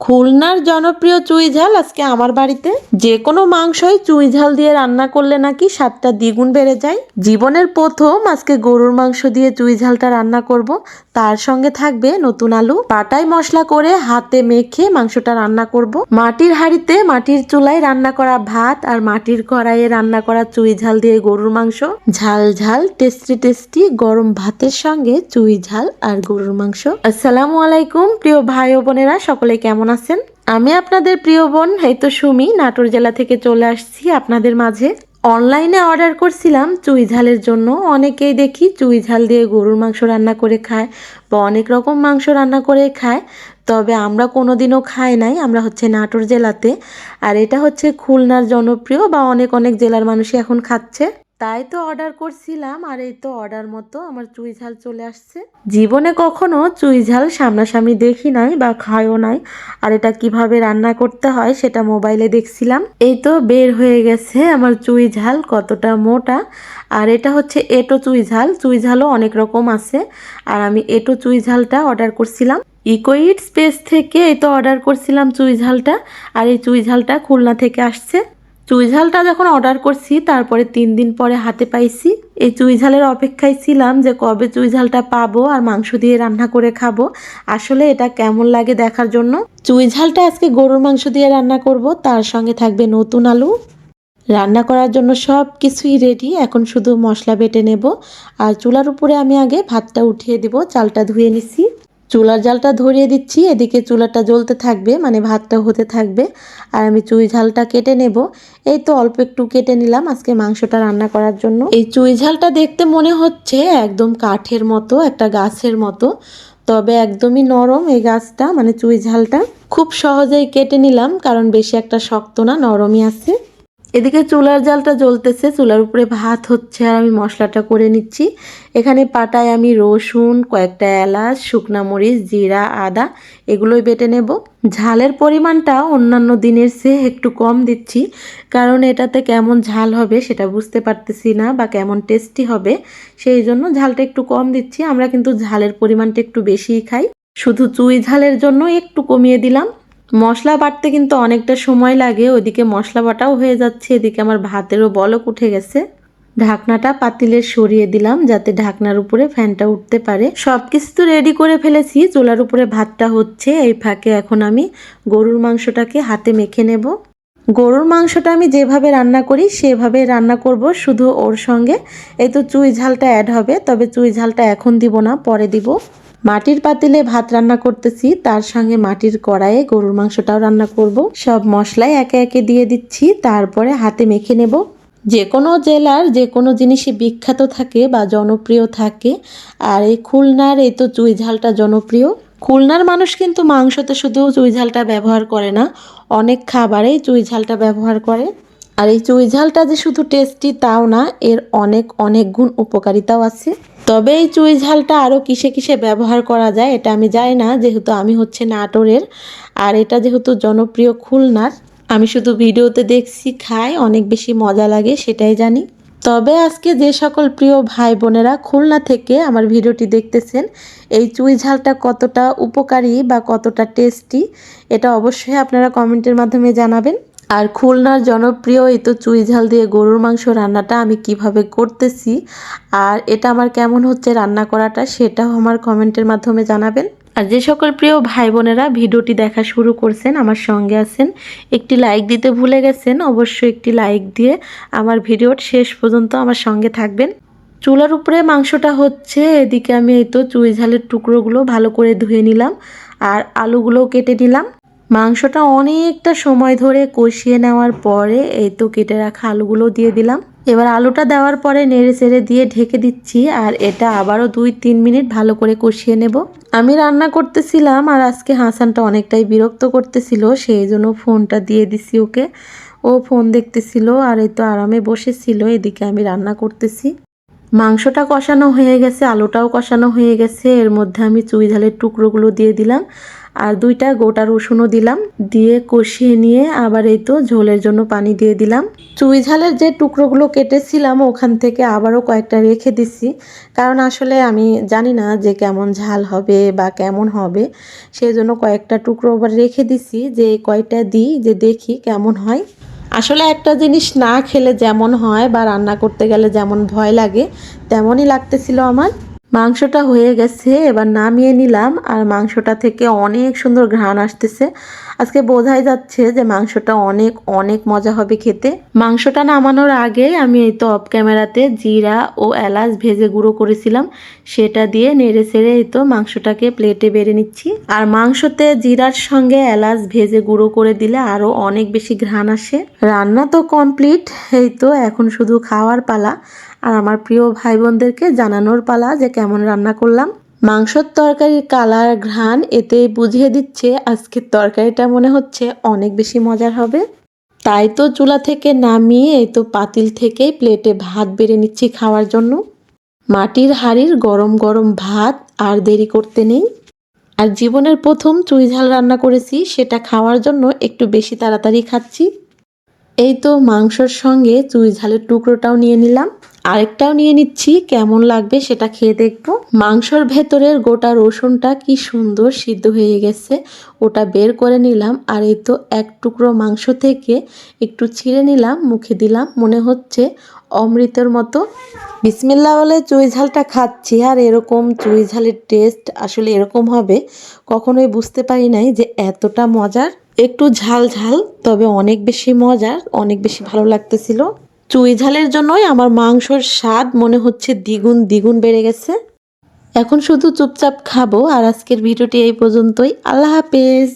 খুলনার জনপ্রিয় চুই ঝাল আজকে আমার বাড়িতে। যে কোনো মাংসই চুই ঝাল দিয়ে রান্না করলে নাকি স্বাদটা দ্বিগুণ বেড়ে যায়। জীবনের প্রথম আজকে গরুর মাংস দিয়ে চুই ঝালটা রান্না করব। তার সঙ্গে থাকবে নতুন আলু। পাটাই মশলা করে হাতে মেখে মাংসটা রান্না করব। মাটির হাঁড়িতে মাটির চুলায় রান্না করা ভাত আর মাটির কড়াইয়ে রান্না করা চুই ঝাল দিয়ে গরুর মাংস। ঝাল ঝাল, টেস্টি টেস্টি গরম ভাতের সঙ্গে চুই ঝাল আর গরুর মাংস। আসসালামু আলাইকুম, প্রিয় ভাই বোনেরা, সকলে কেমন আছেন? আমি আপনাদের প্রিয় বোন, এই তো সুমি, নাটোর জেলা থেকে চলে আসছি আপনাদের মাঝে। অনলাইনে অর্ডার করছিলাম চুই ঝালের জন্য। অনেকেই দেখি চুই ঝাল দিয়ে গরুর মাংস রান্না করে খায় বা অনেক রকম মাংস রান্না করে খায়। তবে আমরা কোনো দিনও খাই নাই, আমরা হচ্ছে নাটোর জেলাতে। আর এটা হচ্ছে খুলনার জনপ্রিয় বা অনেক অনেক জেলার মানুষই এখন খাচ্ছে। তাই তো অর্ডার করছিলাম, আর এই তো অর্ডার মতো আমার চুই ঝাল চলে আসছে। জীবনে কখনো চুই ঝাল সামনাসামনি দেখি নাই বা খাইও নাই, আর এটা কীভাবে রান্না করতে হয় সেটা মোবাইলে দেখছিলাম। এই তো বের হয়ে গেছে আমার চুই ঝাল কতটা মোটা, আর এটা হচ্ছে এটো চুই ঝাল। চুই ঝালও অনেক রকম আছে, আর আমি এটো চুই ঝালটা অর্ডার করছিলাম। ইকোইট স্পেস থেকে এই তো অর্ডার করছিলাম চুই ঝালটা, আর এই চুই ঝালটা খুলনা থেকে আসছে। চুই ঝালটা যখন অর্ডার করছি, তারপরে তিন দিন পরে হাতে পাইছি। এই চুই ঝালের অপেক্ষায় ছিলাম যে কবে চুই ঝালটা পাবো আর মাংস দিয়ে রান্না করে খাব। আসলে এটা কেমন লাগে দেখার জন্য। চুই ঝালটা আজকে গরুর মাংস দিয়ে রান্না করব, তার সঙ্গে থাকবে নতুন আলু। রান্না করার জন্য সব কিছুই রেডি এখন শুধু মশলা বেটে নেব। আর চুলার উপরে আমি আগে ভাতটা উঠিয়ে দিব, চালটা ধুয়ে নিছি। চুলার জালটা ধরিয়ে দিচ্ছি, এদিকে চুলাটা জ্বলতে থাকবে মানে ভাতটা হতে থাকবে, আর আমি চুই ঝালটা কেটে নেব। এই তো অল্প একটু কেটে নিলাম আজকে মাংসটা রান্না করার জন্য। এই চুই ঝালটা দেখতে মনে হচ্ছে একদম কাঠের মতো, একটা গাছের মতো, তবে একদমই নরম এই গাছটা মানে চুই ঝালটা। খুব সহজেই কেটে নিলাম, কারণ বেশি একটা শক্ত না, নরমই আছে। এদিকে চুলার জালটা জ্বলতেছে, চুলার উপরে ভাত হচ্ছে আর আমি মশলাটা করে নিচ্ছি। এখানে পাটায় আমি রসুন, কয়েকটা এলাচ, শুকনা মরিচ, জিরা, আদা এগুলোই বেটে নেব। ঝালের পরিমাণটা অন্যান্য দিনের চেয়ে একটু কম দিচ্ছি, কারণ এটাতে কেমন ঝাল হবে সেটা বুঝতে পারতেছি না বা কেমন টেস্টি হবে, সেই জন্য ঝালটা একটু কম দিচ্ছি। আমরা কিন্তু ঝালের পরিমাণটা একটু বেশিই খাই। শুধু চুই ঝালের জন্য একটু কমিয়ে দিলাম। মশলা বাটতে কিন্তু অনেকটা সময় লাগে, ওইদিকে মশলা বাটাও হয়ে যাচ্ছে, এদিকে আমার ভাতেরও বলক উঠে গেছে। ঢাকনাটা পাতিলে সরিয়ে দিলাম যাতে ঢাকনার উপরে ফ্যানটা উঠতে পারে। সব কিছু তো রেডি করে ফেলেছি, চুলার উপরে ভাতটা হচ্ছে, এই ফাঁকে এখন আমি গরুর মাংসটাকে হাতে মেখে নেব। গরুর মাংসটা আমি যেভাবে রান্না করি, সেভাবে রান্না করব, শুধু ওর সঙ্গে। এই তো চুই ঝালটা অ্যাড হবে, তবে চুই ঝালটা এখন দিব না, পরে দিব। মাটির পাতিলে ভাত রান্না করতেছি, তার সঙ্গে মাটির কড়াইয়ে গরুর মাংসটাও রান্না করব। সব মশলাই একে একে দিয়ে দিচ্ছি, তারপরে হাতে মেখে নেব। যে কোনো জেলার যে কোনো জিনিসই বিখ্যাত থাকে বা জনপ্রিয় থাকে, আর এই খুলনার এই তো চুই ঝালটা জনপ্রিয়। খুলনার মানুষ কিন্তু মাংসতে শুধু চুই ঝালটা ব্যবহার করে না, অনেক খাবারেই চুই ঝালটা ব্যবহার করে। আর এই চুই ঝালটা যে শুধু টেস্টি তাও না, এর অনেক অনেক গুণ উপকারিতাও আছে। তবে এই চুই ঝালটা আরও কিসে কিসে ব্যবহার করা যায় এটা আমি জানি না, যেহেতু আমি হচ্ছে নাটোরের। আর এটা যেহেতু জনপ্রিয় খুলনার, আমি শুধু ভিডিওতে দেখছি, খাই, অনেক বেশি মজা লাগে, সেটাই জানি। তবে আজকে যে সকল প্রিয় ভাই বোনেরা খুলনা থেকে আমার ভিডিওটি দেখতেছেন, এই চুই ঝালটা কতটা উপকারী বা কতটা টেস্টি এটা অবশ্যই আপনারা কমেন্টের মাধ্যমে জানাবেন। আর খুলনার জনপ্রিয় এই তো চুই ঝাল দিয়ে গরুর মাংস রান্নাটা আমি কীভাবে করতেছি আর এটা আমার কেমন হচ্ছে রান্না করাটা সেটাও আমার কমেন্টের মাধ্যমে জানাবেন। আর যে সকল প্রিয় ভাই বোনেরা ভিডিওটি দেখা শুরু করছেন, আমার সঙ্গে আছেন, একটি লাইক দিতে ভুলে গেছেন, অবশ্যই একটি লাইক দিয়ে আমার ভিডিওর শেষ পর্যন্ত আমার সঙ্গে থাকবেন। চুলার উপরে মাংসটা হচ্ছে, এদিকে আমি এই তো চুই ঝালের টুকরোগুলো ভালো করে ধুয়ে নিলাম আর আলুগুলোও কেটে নিলাম। মাংসটা অনেকটা সময় ধরে কষিয়ে নেওয়ার পরে এই তো কেটে রাখা আলুগুলো দিয়ে দিলাম। এবার আলুটা দেওয়ার পরে নেড়ে চেড়ে দিয়ে ঢেকে দিচ্ছি আর এটা আবারও দুই তিন মিনিট ভালো করে কষিয়ে নেব। আমি রান্না করতেছিলাম আর আজকে হাসানটা অনেকটাই বিরক্ত করতেছিল, সেই জন্য ফোনটা দিয়ে দিছি ওকে। ও ফোন দেখতেছিল আর এই তো আরামে বসেছিল, এদিকে আমি রান্না করতেছি। মাংসটা কষানো হয়ে গেছে, আলুটাও কষানো হয়ে গেছে, এর মধ্যে আমি চুই ঝালের টুকরোগুলো দিয়ে দিলাম। আর দুইটা গোটা রসুনও দিলাম। দিয়ে কষিয়ে নিয়ে আবার এই তো ঝোলের জন্য পানি দিয়ে দিলাম। চুই ঝালের যে টুকরোগুলো কেটেছিলাম, ওখান থেকে আবারও কয়েকটা রেখে দিছি। কারণ আসলে আমি জানি না যে কেমন ঝাল হবে বা কেমন হবে। সেই জন্য কয়েকটা টুকরো আবার রেখে দিছি যে কয়টা দিই, যে দেখি কেমন হয়। আসলে একটা জিনিস না খেলে যেমন হয় বা রান্না করতে গেলে যেমন ভয় লাগে, তেমনই লাগতেছিল আমার। মাংসটা হয়ে গেছে এবার নামিয়ে নিলাম। আর মাংসটা থেকে অনেক সুন্দর ঘ্রাণ আসতেছে। আজকে বোঝাই যাচ্ছে যে মাংসটা অনেক অনেক মজা হবে খেতে। মাংসটা নামানোর আগে আমি এই তো অফ ক্যামেরাতে জিরা ও এলাচ ভেজে গুঁড়ো করেছিলাম। সেটা দিয়ে নেড়ে ছেড়ে এই তো মাংসটাকে প্লেটে বেড়ে নিচ্ছি। আর মাংসতে জিরার সঙ্গে এলাচ ভেজে গুঁড়ো করে দিলে আরও অনেক বেশি ঘ্রাণ আসে। রান্না তো কমপ্লিট এই তো এখন শুধু খাওয়ার পালা। আর আমার প্রিয় ভাই বোনদেরকে জানানোর পালা যে কেমন রান্না করলাম। মাংসর তরকারির কালার, ঘ্রাণ এতেই বুঝিয়ে দিচ্ছে আজকের তরকারিটা মনে হচ্ছে অনেক বেশি মজার হবে। তাই তো চুলা থেকে নামিয়ে, এই তো পাতিল থেকে প্লেটে ভাত বেড়ে নিচ্ছি খাওয়ার জন্য। মাটির হাঁড়ির গরম গরম ভাত আর দেরি করতে নেই। আর জীবনের প্রথম চুই ঝাল রান্না করেছি, সেটা খাওয়ার জন্য একটু বেশি তাড়াতাড়ি খাচ্ছি। এই তো মাংসর সঙ্গে চুই ঝালের টুকরোটাও নিয়ে নিলাম। আরেকটাও নিয়ে নিচ্ছি, কেমন লাগবে সেটা খেয়ে দেখব। মাংসর ভেতরের গোটা রসুনটা কি সুন্দর সিদ্ধ হয়ে গেছে, ওটা বের করে নিলাম। আর এই তো এক টুকরো মাংস থেকে একটু ছিঁড়ে নিলাম, মুখে দিলাম। মনে হচ্ছে অমৃতের মতো। বিসমিল্লা বলে চুই ঝালটা খাচ্ছি, আর এরকম চুই ঝালের টেস্ট আসলে এরকম হবে, কখনোই বুঝতে পারি নাই যে এতটা মজার। একটু ঝাল ঝাল, তবে অনেক বেশি মজার, অনেক বেশি ভালো লাগতেছিল। চুই ঝালের জন্যই আমার মাংসর স্বাদ মনে হচ্ছে দ্বিগুণ দ্বিগুণ বেড়ে গেছে। এখন শুধু চুপচাপ খাব, আর আজকের ভিডিওটি এই পর্যন্তই। আল্লাহ হাফেজ।